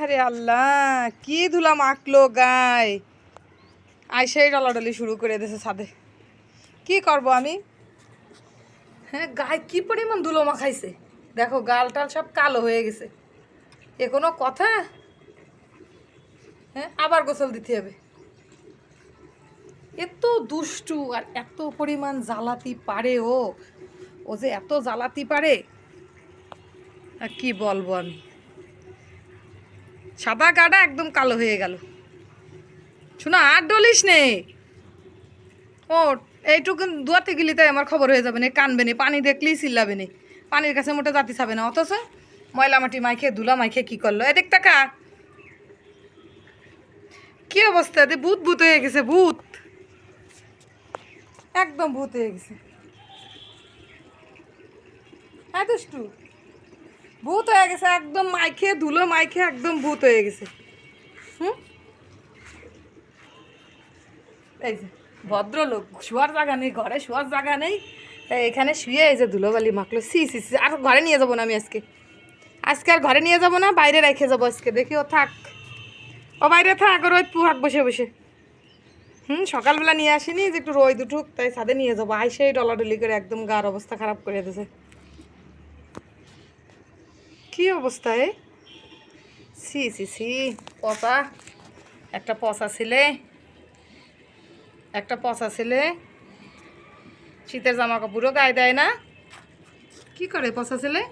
আরে আল্লাহ, কি ধুলা মাখলো গায়ে আইসাই ডলাডলি শুরু করে দিয়েছে ছাদে। কি করব আমি? হ্যাঁ গায়ে কি পরিমাণ ধুলো মাখাইছে দেখো, গাল টাল সব কালো হয়ে গেছে। এ কোনো কথা? হ্যাঁ আবার গোসল দিতে হবে। এত দুষ্টু আর এত পরিমাণ জ্বালাতি পারে ও। ও যে এত জ্বালাতি পারে, আর কি বলব আমি? সাদা গাটা একদম কালো হয়ে গেল। শোনা, আর ডলিস নে। ও এইটুকু দুয়াতে গেলি তাই আমার খবর হয়ে যাবে না, কানবে না, পানি দেখলেই চিল্লাবে না। পানির কাছে মোটে জাতি ছাবে না, অথচ ময়লা মাটি মাইখে ধুলা মাইখে কি করল? এদিক টাকা। কি অবস্থা এতে ভূত ভূত হয়ে গেছে, ভূত। একদম ভূত হয়ে গেছে। হ্যাঁ দুষ্টু। ভূত হয়ে গেছে, একদম মাইখে ধুলো মাইখে একদম ভূত হয়ে গেছে। হুম? এই যে, ভদ্রলোক, শোয়ার জায়গা নেই, ঘরে শোয়ার জায়গা নেই এখানে শুয়ে এই যে ধুলোবালি মাখলো সি সি সি আর ঘরে নিয়ে যাব না আমি আজকে। আজকে আর ঘরে নিয়ে যাব না, বাইরে রেখে যাব আজকে, দেখি ও থাক। ও বাইরে থাক ওই পুহাক বসে বসে। হুম, সকালবেলা নিয়ে আসিনি, যে একটু রোদ উঠুক, তাই ছাদে নিয়ে যাব। আইসেই ডলাডলি করে একদম গার অবস্থা খারাপ করে দিয়েছে। কি অবস্থা, এ? সি সি সি পচা। একটা পচা ছিলে। একটা পচা ছেলে। শীতের জামা কাপড়ও গায়ে দেয় না। কি করে পচা ছেলে?